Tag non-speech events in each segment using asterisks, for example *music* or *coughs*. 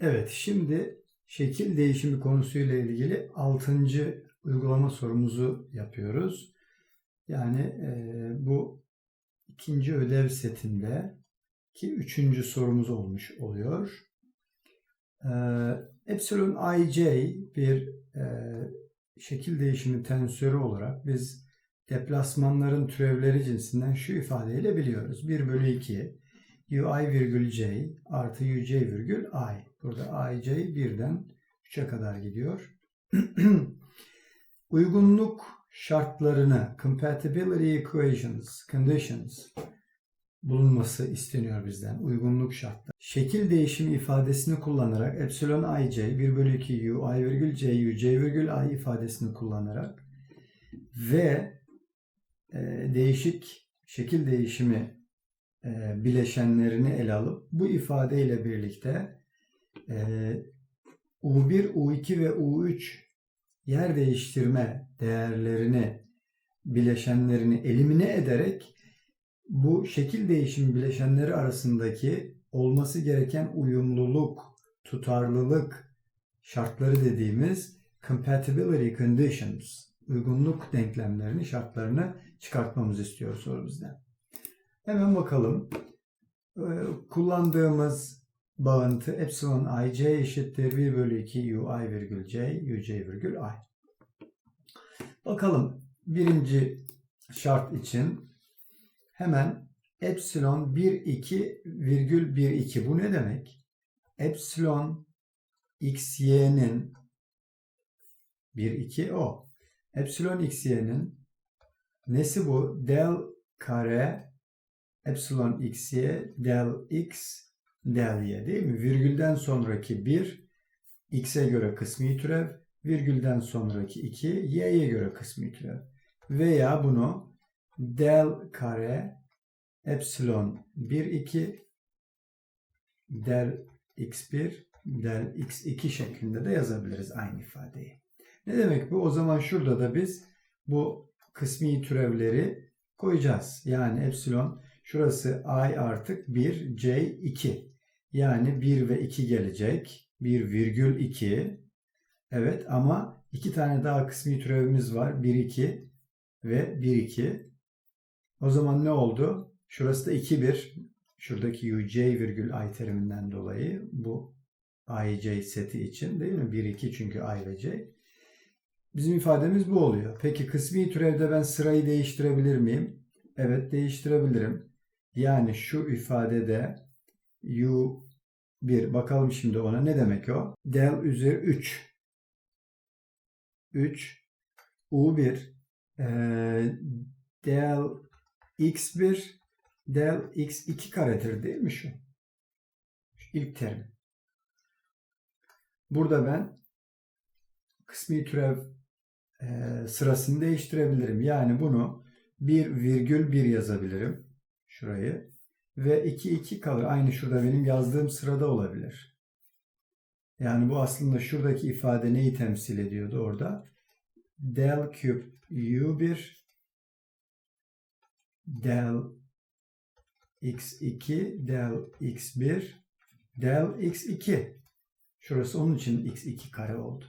Evet, şimdi şekil değişimi konusuyla ilgili 6. uygulama sorumuzu yapıyoruz. Yani e, bu ikinci ödev setinde ki üçüncü sorumuz olmuş oluyor. E, epsilon ij bir e, şekil değişimi tensörü olarak biz deplasmanların türevleri cinsinden şu ifadeyle biliyoruz. 1 bölü 2 ui virgül j artı uj virgül i. Burada ij birden 3'e kadar gidiyor. *clears throat* Uygunluk şartlarını, compatibility equations, conditions bulunması isteniyor bizden. Uygunluk şartları. Şekil değişimi ifadesini kullanarak epsilon ij 1 bölü 2 u i virgül j u j virgül i ifadesini kullanarak ve e, değişik şekil değişimi e, bileşenlerini ele alıp bu ifadeyle birlikte U1, U2 ve U3 yer değiştirme değerlerini, bileşenlerini elimine ederek bu şekil değişim bileşenleri arasındaki olması gereken uyumluluk, tutarlılık şartları dediğimiz compatibility conditions, uygunluk denklemlerini, şartlarını çıkartmamızı istiyor soru bizden. Hemen bakalım. Ee, kullandığımız bağıntı epsilon ij eşittir 1 bölü 2 ui virgül j uj virgül i. Bakalım birinci şart için hemen epsilon 1 2 virgül 1 2 bu ne demek? Epsilon xy'nin 1 2 o. Epsilon xy'nin nesi bu? Del kare epsilon xy del x y değil mi? Virgülden sonraki 1 x'e göre kısmi türev, virgülden sonraki 2 y'ye göre kısmi türev. Veya bunu del kare epsilon 1 2 del x1 del x2 şeklinde de yazabiliriz aynı ifadeyi. Ne demek bu? O zaman şurada da biz bu kısmi türevleri koyacağız. Yani epsilon şurası i artık 1 c 2. Yani 1 ve 2 gelecek. 1 virgül 2. Evet ama iki tane daha kısmi türevimiz var. 1 2 ve 1 2. O zaman ne oldu? Şurası da 2 1. Şuradaki uj virgül i teriminden dolayı bu i seti için değil mi? 1 2 çünkü i ve j. Bizim ifademiz bu oluyor. Peki kısmi türevde ben sırayı değiştirebilir miyim? Evet değiştirebilirim. Yani şu ifadede u 1 bakalım şimdi ona ne demek o? Del üzeri 3 3 u1 e, del x1 del x2 karedir değil mi şu? şu ilk terim. Burada ben kısmi türev e, sırasını değiştirebilirim. Yani bunu 1 virgül 1 yazabilirim. Şurayı. Ve 2 2 kalır. Aynı şurada benim yazdığım sırada olabilir. Yani bu aslında şuradaki ifade neyi temsil ediyordu orada? Del küp u1 del x2 del x1 del x2 şurası onun için x2 kare oldu.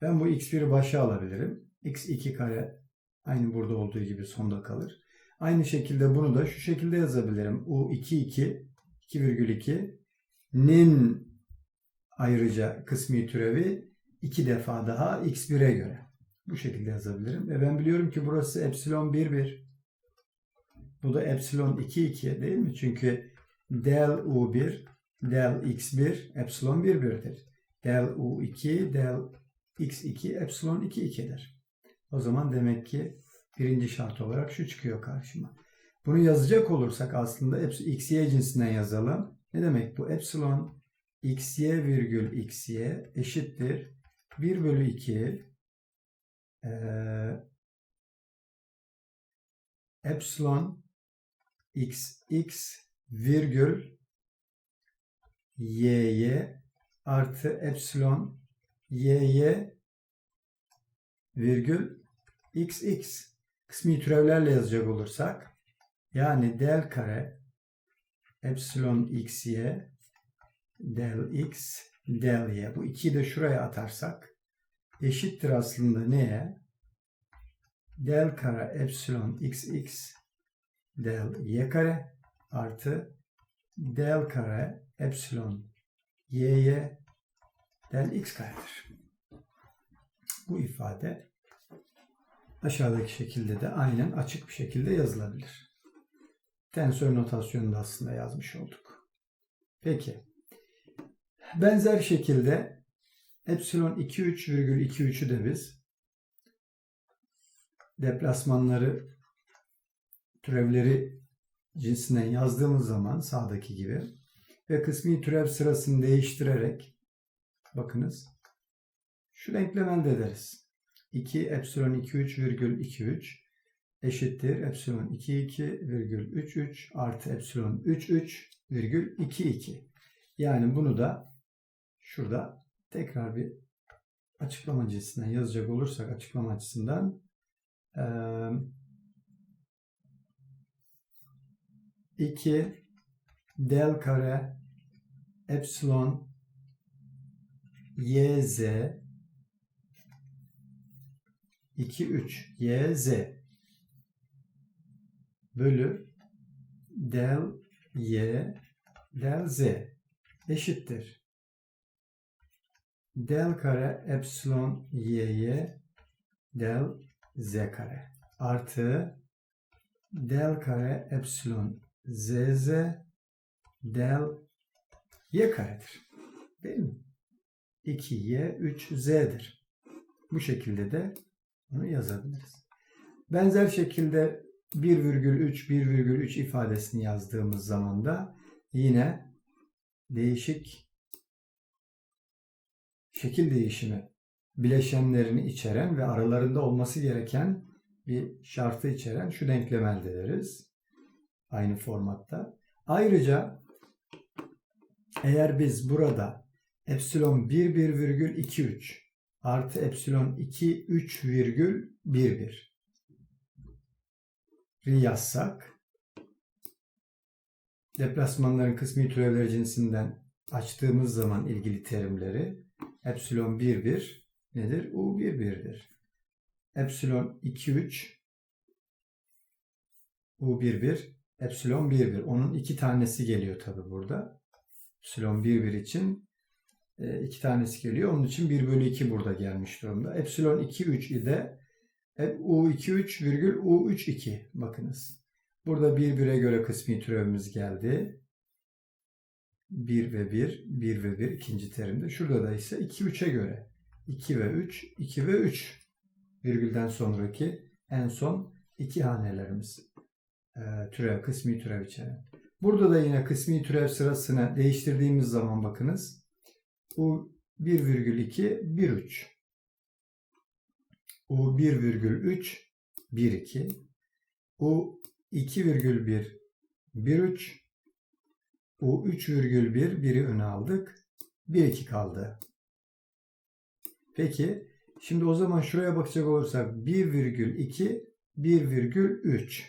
Ben bu x1'i başa alabilirim. x2 kare aynı burada olduğu gibi sonda kalır. Aynı şekilde bunu da şu şekilde yazabilirim. U22 2,2 nin ayrıca kısmi türevi iki defa daha x1'e göre. Bu şekilde yazabilirim. Ve ben biliyorum ki burası epsilon 1 1. Bu da epsilon 2 2 değil mi? Çünkü del u1 del x1 epsilon 1 1'dir. Del u2 del x2 epsilon 2 2'dir. O zaman demek ki birinci şart olarak şu çıkıyor karşıma. Bunu yazacak olursak aslında xy cinsinden yazalım. Ne demek bu? Epsilon xy virgül xy eşittir 1 bölü 2 e, epsilon xx virgül yy artı epsilon yy virgül xx kısmi türevlerle yazacak olursak yani del kare epsilon xy del x del y. Bu 2'yi de şuraya atarsak eşittir aslında neye? Del kare epsilon xx del y kare artı del kare epsilon y'y del x karedir. Bu ifade aşağıdaki şekilde de aynen açık bir şekilde yazılabilir. Tensör notasyonunda aslında yazmış olduk. Peki. Benzer şekilde epsilon 2,3,23'ü de biz deplasmanları türevleri cinsinden yazdığımız zaman sağdaki gibi ve kısmi türev sırasını değiştirerek bakınız şu denklemi elde ederiz. 2 epsilon 23 virgül 23 eşittir epsilon 22 virgül 33 artı epsilon 33 virgül 22. Yani bunu da şurada tekrar bir açıklama cinsinden yazacak olursak açıklama açısından eee 2 del kare epsilon yz 2 3 yz bölü del y del z eşittir. Del kare epsilon y'y del z kare artı del kare epsilon zz del y karedir. Değil mi? 2y 3z'dir. Bu şekilde de bunu yazabiliriz. Benzer şekilde 1,3 1,3 ifadesini yazdığımız zaman da yine değişik şekil değişimi bileşenlerini içeren ve aralarında olması gereken bir şartı içeren şu denklemi elde ederiz. Aynı formatta. Ayrıca eğer biz burada epsilon 1 1,23 artı epsilon 2 3 virgül 11 yazsak deplasmanların kısmi türevleri cinsinden açtığımız zaman ilgili terimleri epsilon 1 1 nedir? U 1 1'dir. Epsilon 2 3 U 1 1 epsilon 1 1. Onun iki tanesi geliyor tabi burada. Epsilon 1 1 için iki tanesi geliyor. Onun için 1 bölü 2 burada gelmiş durumda. Epsilon 2 3 ile U23 virgül U3 2 bakınız. Burada 1 1'e göre kısmi türevimiz geldi. 1 ve 1, 1 ve 1 ikinci terimde. Şurada da ise 2 3'e göre 2 ve 3, 2 ve 3 virgülden sonraki en son iki hanelerimiz e, türev, kısmi türev içeren. Burada da yine kısmi türev sırasını değiştirdiğimiz zaman bakınız. Bu 1,2, 1,3. U 1,3, 1,2. U 2,1, 1,3. U 3,1, biri öne aldık. 1,2 kaldı. Peki, şimdi o zaman şuraya bakacak olursak 1,2, 1,3.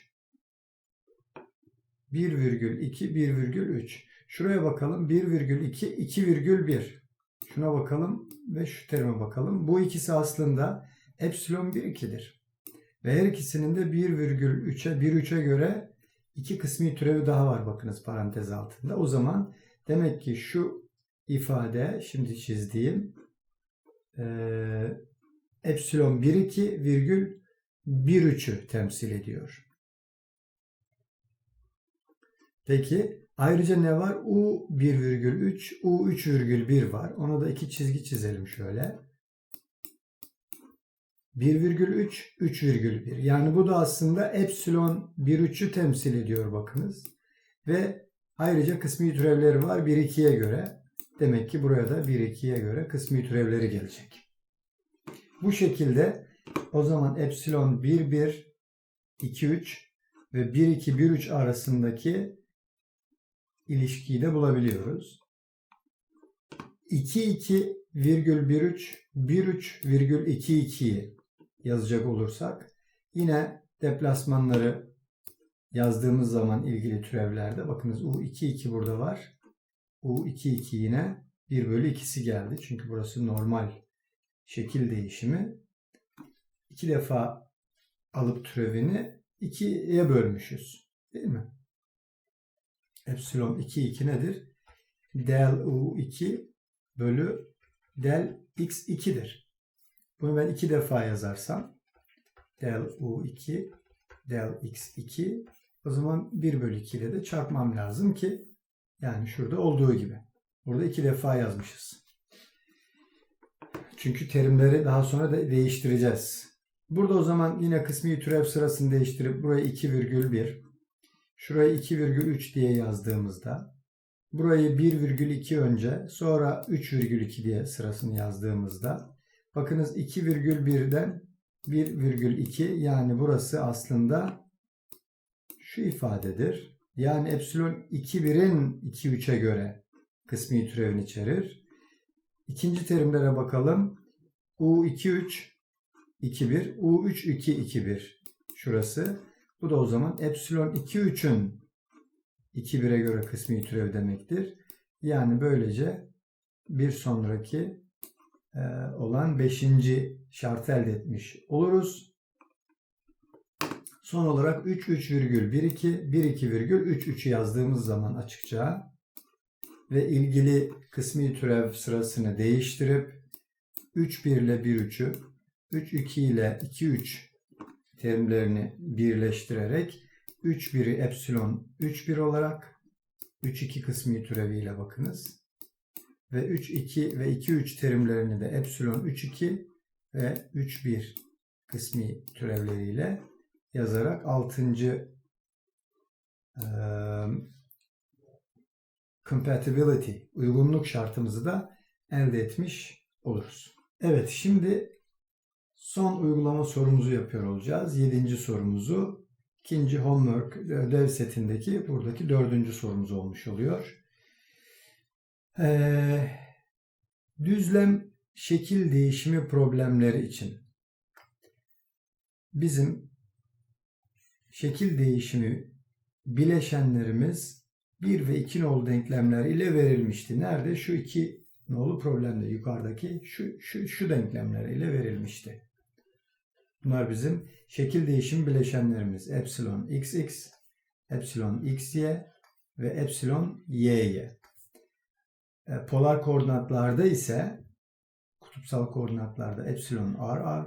1,2, 1,3. Şuraya bakalım 1,2, 2,1. Şuna bakalım ve şu terime bakalım. Bu ikisi aslında epsilon 1, 2'dir. Ve her ikisinin de 1,3'e, 1,3'e göre iki kısmi türevi daha var bakınız parantez altında. O zaman demek ki şu ifade şimdi çizdiğim e, epsilon 1, 2 virgül 1,3'ü temsil ediyor. Peki ayrıca ne var? U 1,3, U 3,1 var. Ona da iki çizgi çizelim şöyle. 1,3, 3,1. Yani bu da aslında epsilon 1,3'ü temsil ediyor bakınız. Ve ayrıca kısmi türevleri var 1,2'ye göre. Demek ki buraya da 1,2'ye göre kısmi türevleri gelecek. Bu şekilde o zaman epsilon 1, 1, 2, 3 ve 1, 2, 1, 3 arasındaki ilişkiyi de bulabiliyoruz. 2, 2 virgül 1, 3, 1, 3 virgül 2, 2'yi yazacak olursak yine deplasmanları yazdığımız zaman ilgili türevlerde bakınız U2 2 burada var. U2 2 yine 1 bölü 2'si geldi. Çünkü burası normal şekil değişimi. 2 defa alıp türevini 2'ye bölmüşüz. Değil mi? Epsilon 2 2 nedir? Del U2 bölü del X2'dir. Bunu ben iki defa yazarsam del U2 del X2 o zaman 1 bölü 2 ile de çarpmam lazım ki yani şurada olduğu gibi. Burada iki defa yazmışız. Çünkü terimleri daha sonra da değiştireceğiz. Burada o zaman yine kısmi türev sırasını değiştirip buraya 2,1 şuraya 2,3 diye yazdığımızda burayı 1,2 önce sonra 3,2 diye sırasını yazdığımızda bakınız 2,1'den 1,2 yani burası aslında şu ifadedir. Yani epsilon 2,1'in 2,3'e göre kısmi türevini içerir. İkinci terimlere bakalım. U2,3 2,1 U3 2 2,1 şurası. Bu da o zaman epsilon 2,3'ün 2,1'e göre kısmi türev demektir. Yani böylece bir sonraki e, olan 5. şartı elde etmiş oluruz. Son olarak 3 3,12 12,33'ü yazdığımız zaman açıkça ve ilgili kısmi türev sırasını değiştirip 3 1 ile 1 3'ü 3 2 ile 2 3 terimlerini birleştirerek 3 1'i epsilon 3 1 olarak 3 2 kısmi türeviyle bakınız ve 3 2 ve 2 3 terimlerini de epsilon 3 2 ve 3 1 kısmi türevleriyle yazarak 6. compatibility uygunluk şartımızı da elde etmiş oluruz. Evet şimdi son uygulama sorumuzu yapıyor olacağız. Yedinci sorumuzu ikinci homework ödev setindeki buradaki dördüncü sorumuz olmuş oluyor. Ee, düzlem şekil değişimi problemleri için bizim şekil değişimi bileşenlerimiz 1 ve 2 nolu denklemler ile verilmişti. Nerede? Şu iki nolu problemde yukarıdaki şu, şu, şu denklemler ile verilmişti. Bunlar bizim şekil değişim bileşenlerimiz. Epsilon xx, epsilon xy ve epsilon yy. E, polar koordinatlarda ise kutupsal koordinatlarda epsilon rr,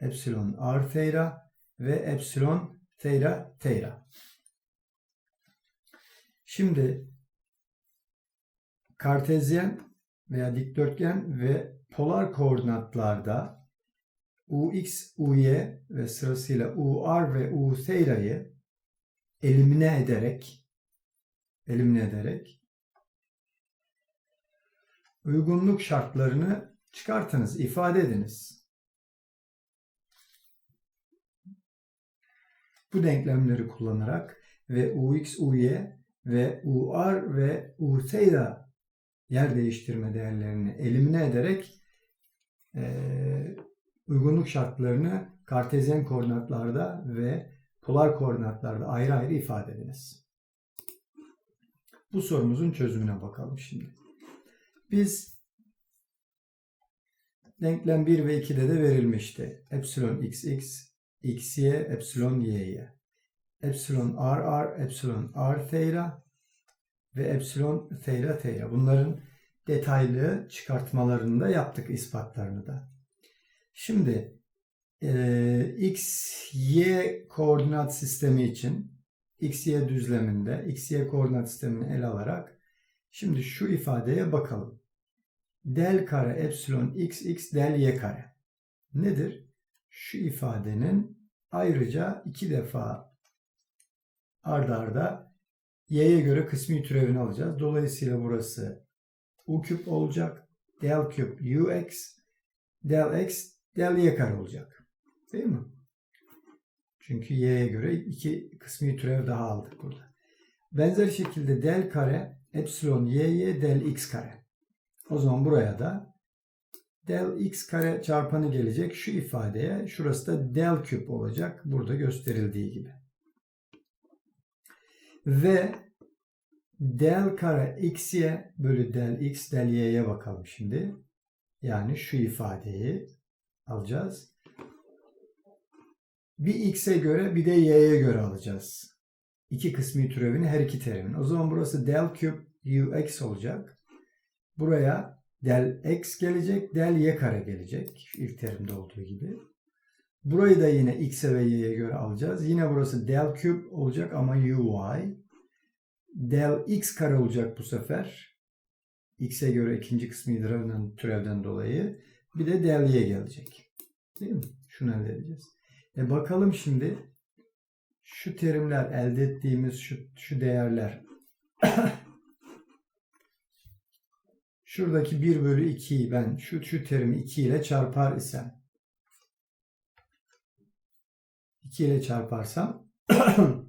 epsilon r theta ve epsilon theta theta. Şimdi kartezyen veya dikdörtgen ve polar koordinatlarda ux, uy ve sırasıyla ur ve u theta'yı elimine ederek elimine ederek uygunluk şartlarını çıkartınız, ifade ediniz. Bu denklemleri kullanarak ve ux, uy ve ur ve u theta yer değiştirme değerlerini elimine ederek e, uygunluk şartlarını kartezyen koordinatlarda ve polar koordinatlarda ayrı ayrı ifade ediniz. Bu sorumuzun çözümüne bakalım şimdi. Biz denklem 1 ve 2'de de verilmişti. Epsilon xx, xy, epsilon yy. Epsilon rr, epsilon r theta ve epsilon theta theta. Bunların detaylı çıkartmalarını da yaptık, ispatlarını da. Şimdi e, x, y koordinat sistemi için x, y düzleminde x, y koordinat sistemini ele alarak şimdi şu ifadeye bakalım. Del kare epsilon x, x del y kare. Nedir? Şu ifadenin ayrıca iki defa ardarda arda y'ye göre kısmi türevini alacağız. Dolayısıyla burası u küp olacak. Del küp ux, del x del y kare olacak. Değil mi? Çünkü y'ye göre iki kısmi türev daha aldık burada. Benzer şekilde del kare epsilon y'ye del x kare. O zaman buraya da del x kare çarpanı gelecek şu ifadeye. Şurası da del küp olacak. Burada gösterildiği gibi. Ve del kare xy bölü del x del y'ye bakalım şimdi. Yani şu ifadeyi alacağız. Bir x'e göre bir de y'ye göre alacağız. İki kısmi türevini her iki terimin. O zaman burası del küp ux olacak. Buraya del x gelecek, del y kare gelecek. İlk terimde olduğu gibi. Burayı da yine x'e ve y'ye göre alacağız. Yine burası del küp olacak ama uy. Del x kare olacak bu sefer. x'e göre ikinci kısmı türevden, türevden dolayı. Bir de del y gelecek. Değil mi? Şunu elde edeceğiz. E bakalım şimdi şu terimler elde ettiğimiz şu, şu değerler *coughs* şuradaki 1 bölü 2'yi ben şu, şu terimi 2 ile çarpar isem 2 ile çarparsam *coughs*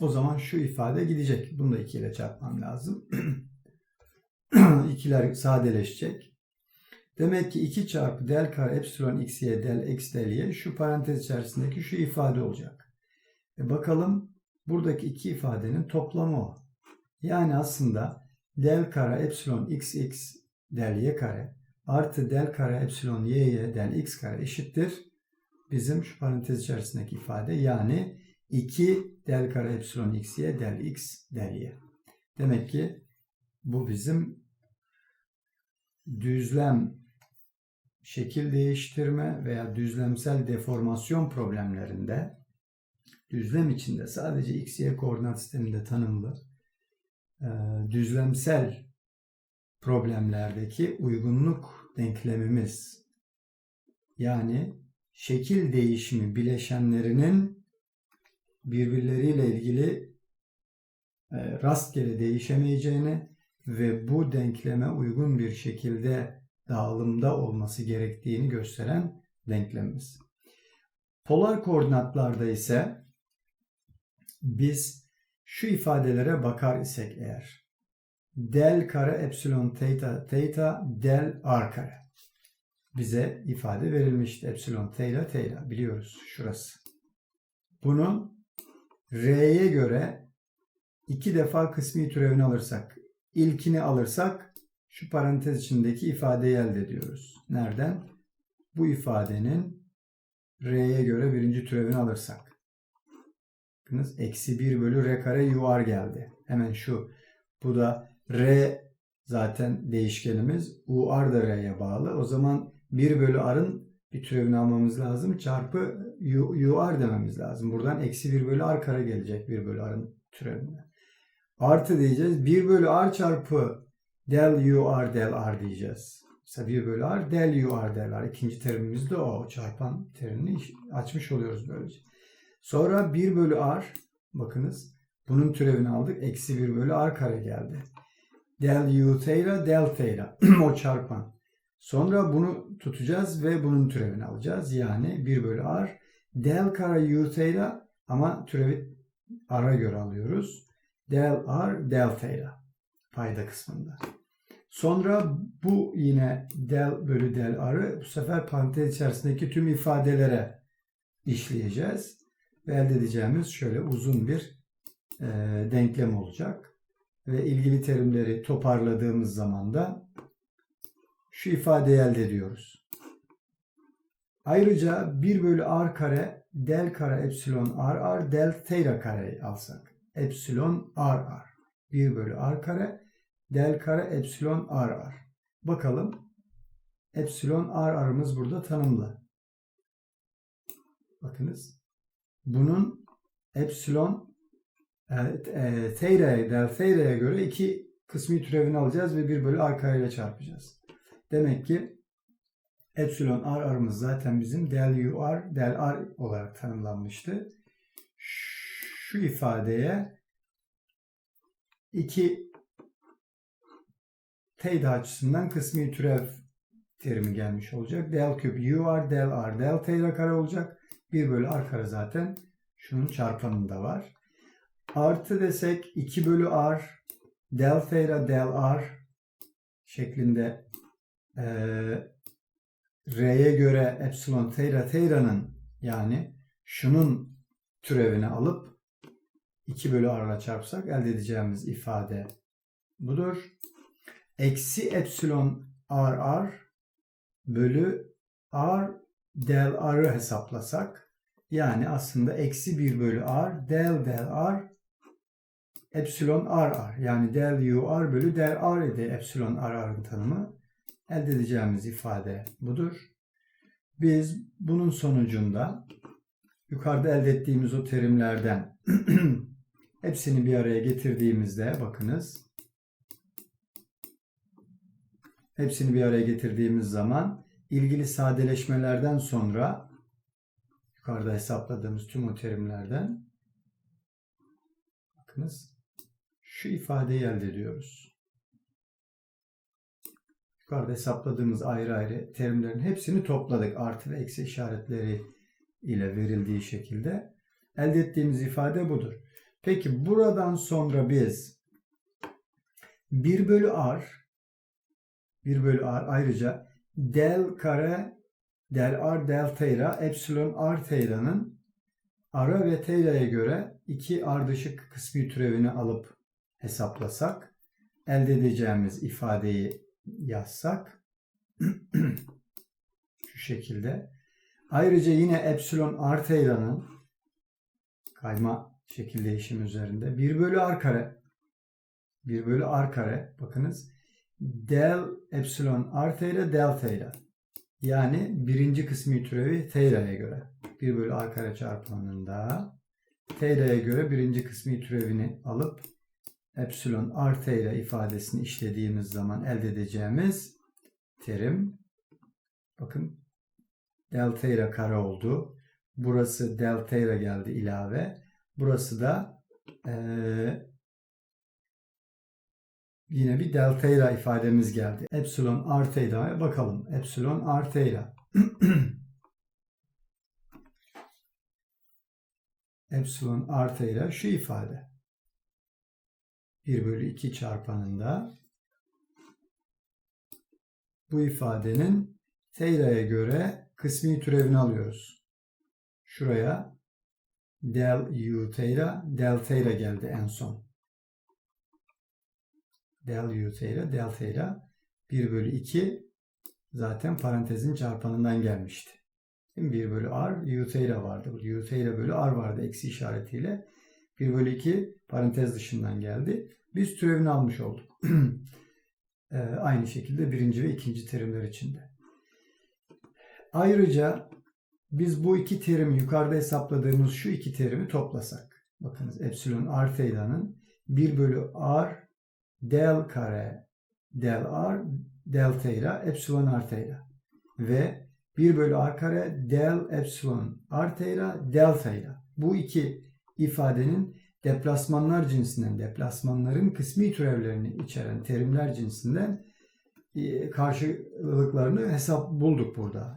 o zaman şu ifade gidecek. Bunu da 2 ile çarpmam lazım. *coughs* İkiler sadeleşecek. Demek ki 2 çarpı del kare epsilon xy del x del y şu parantez içerisindeki şu ifade olacak. E bakalım buradaki iki ifadenin toplamı o. Yani aslında del kare epsilon xx del y kare artı del kare epsilon y del x kare eşittir. Bizim şu parantez içerisindeki ifade yani 2 del kare epsilon xy del x del y. Demek ki bu bizim düzlem şekil değiştirme veya düzlemsel deformasyon problemlerinde düzlem içinde sadece x, y koordinat sisteminde tanımlı e, düzlemsel problemlerdeki uygunluk denklemimiz yani şekil değişimi bileşenlerinin birbirleriyle ilgili e, rastgele değişemeyeceğini ve bu denkleme uygun bir şekilde dağılımda olması gerektiğini gösteren denklemimiz. Polar koordinatlarda ise biz şu ifadelere bakar isek eğer del kare epsilon theta theta del r kare bize ifade verilmişti. Epsilon theta theta biliyoruz şurası. Bunu r'ye göre iki defa kısmi türevini alırsak ilkini alırsak şu parantez içindeki ifadeyi elde ediyoruz. Nereden? Bu ifadenin r'ye göre birinci türevini alırsak. Bakınız eksi 1 bölü r kare yuvar geldi. Hemen şu. Bu da r zaten değişkenimiz. ur da r'ye bağlı. O zaman 1 bölü r'ın bir türevini almamız lazım. Çarpı ur dememiz lazım. Buradan eksi 1 bölü r kare gelecek 1 bölü r'ın türevine. Artı diyeceğiz. 1 bölü r çarpı del ur del r diyeceğiz. Mesela 1 bölü r del ur del r. İkinci terimimiz de o. Çarpan terimini açmış oluyoruz böylece. Sonra 1 bölü r bakınız bunun türevini aldık. Eksi 1 bölü r kare geldi. Del u theta del theta *clears throat* o çarpan. Sonra bunu tutacağız ve bunun türevini alacağız. Yani 1 bölü r del kare u theta ama türevi r'a göre alıyoruz. Del r del theta payda kısmında. Sonra bu yine del bölü del r'ı bu sefer parantez içerisindeki tüm ifadelere işleyeceğiz. Ve elde edeceğimiz şöyle uzun bir e, denklem olacak. Ve ilgili terimleri toparladığımız zaman da şu ifadeyi elde ediyoruz. Ayrıca 1 bölü r kare del kare epsilon r r del theta kareyi alsak. Epsilon r r. 1 bölü r kare del kare epsilon r r. Bakalım epsilon r r'ımız burada tanımlı. Bakınız. Bunun epsilon e, e, teyreye, del teyreye göre iki kısmi türevini alacağız ve 1 bölü r kare ile çarpacağız. Demek ki epsilon r r'ımız zaten bizim del u r, del r olarak tanımlanmıştı. Şu ifadeye 2 Teğet açısından kısmi türev terimi gelmiş olacak. Del küp u r del r del theta kare olacak. 1 bölü r kare zaten şunun çarpanında var. Artı desek 2 bölü r del theta del r şeklinde e, r'ye göre epsilon theta theta'nın yani şunun türevini alıp 2 bölü r'la çarpsak elde edeceğimiz ifade budur. Eksi epsilon r r bölü r del r'ı hesaplasak yani aslında eksi 1 bölü r del del r epsilon r r yani del u r bölü del r idi epsilon r r'ın tanımı. Elde edeceğimiz ifade budur. Biz bunun sonucunda yukarıda elde ettiğimiz o terimlerden *clears throat* hepsini bir araya getirdiğimizde bakınız hepsini bir araya getirdiğimiz zaman ilgili sadeleşmelerden sonra yukarıda hesapladığımız tüm o terimlerden bakınız şu ifadeyi elde ediyoruz. Yukarıda hesapladığımız ayrı ayrı terimlerin hepsini topladık. Artı ve eksi işaretleri ile verildiği şekilde. Elde ettiğimiz ifade budur. Peki buradan sonra biz 1 bölü r 1 bölü r ayrıca del kare del r del theta epsilon r theta'nın ara ve theta'ya göre 2 r dışı kısmi türevini alıp hesaplasak elde edeceğimiz ifadeyi yazsak *clears throat* şu şekilde. Ayrıca yine epsilon r theta'nın kayma şekil değişimi üzerinde 1 bölü r kare 1 bölü r kare bakınız del epsilon r theta del theta yani birinci kısmi türevi theta'ya göre 1 bölü r kare çarpanında theta'ya göre birinci kısmi türevini alıp epsilon r theta ifadesini işlediğimiz zaman elde edeceğimiz terim bakın del theta kare oldu. Burası del theta geldi ilave. Burası da ee, yine bir del theta ifademiz geldi. Epsilon r theta'ya bakalım. Epsilon r theta. *clears throat* Epsilon r theta şu ifade. 1 bölü 2 çarpanında bu ifadenin theta'ya göre kısmi türevini alıyoruz. Şuraya del u theta, del theta geldi en son. Del u theta, del theta 1 bölü 2 zaten parantezin çarpanından gelmişti. 1 bölü r u theta vardı. U theta bölü r vardı eksi işaretiyle. 1 bölü 2 parantez dışından geldi. Biz türevini almış olduk. *clears throat* ee, aynı şekilde birinci ve ikinci terimler içinde. Ayrıca biz bu iki terimi yukarıda hesapladığımız şu iki terimi toplasak. Bakınız epsilon r theta'nın 1 bölü r del kare del r del theta epsilon r theta ve 1 bölü r kare del epsilon r theta del theta. Bu iki ifadenin deplasmanlar cinsinden, deplasmanların kısmi türevlerini içeren terimler cinsinden e, karşılıklarını hesap bulduk burada.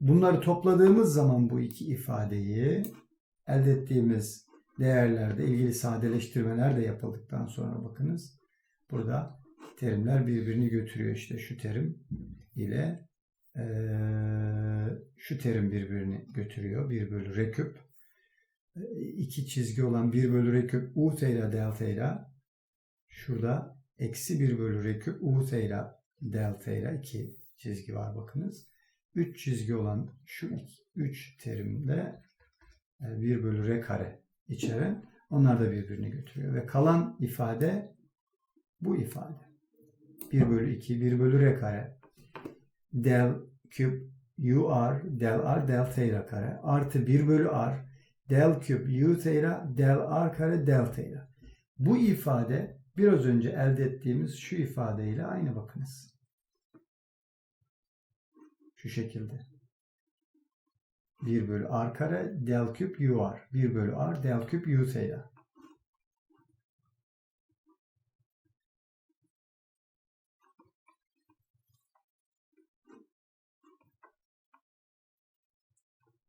Bunları topladığımız zaman bu iki ifadeyi elde ettiğimiz değerlerde ilgili sadeleştirmeler de yapıldıktan sonra bakınız burada terimler birbirini götürüyor. İşte şu terim ile e, şu terim birbirini götürüyor. 1 bölü r küp. iki çizgi olan 1 bölü r küp u theta delta ile şurada eksi 1 bölü r küp u theta delta ile iki çizgi var bakınız. 3 çizgi olan şu 3 terimde 1 bölü r kare içeren onlar da birbirini götürüyor. Ve kalan ifade bu ifade. 1 bölü 2, 1 bölü r kare del küp u r del r del theta kare artı 1 bölü r del küp u theta del r kare del theta. Bu ifade biraz önce elde ettiğimiz şu ifadeyle aynı bakınız. Şu şekilde. 1 bölü r kare del küp u r. 1 bölü r del küp u theta.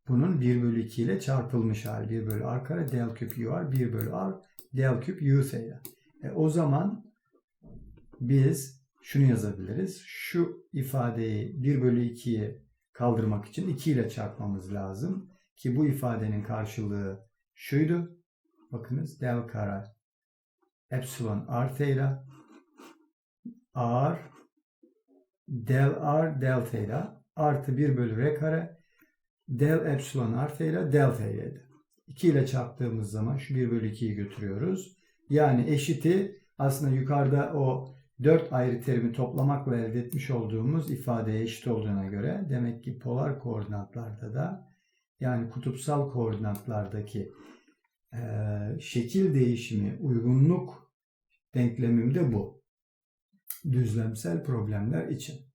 Bunun 1 bölü 2 ile çarpılmış hali. 1 bölü r kare del küp u r. 1 bölü r del küp u theta. E, o zaman biz şunu yazabiliriz. Şu ifadeyi 1 bölü 2'yi kaldırmak için 2 ile çarpmamız lazım. Ki bu ifadenin karşılığı şuydu. bakınız del kare epsilon theta r del r del theta artı 1 bölü r kare del epsilon r theta del theta. 2 ile çarptığımız zaman şu 1 bölü 2'yi götürüyoruz. Yani eşiti aslında yukarıda o 4 ayrı terimi toplamakla elde etmiş olduğumuz ifadeye eşit olduğuna göre demek ki polar koordinatlarda da yani kutupsal koordinatlardaki eee, şekil değişimi uygunluk denklemim de bu. Düzlemsel problemler için.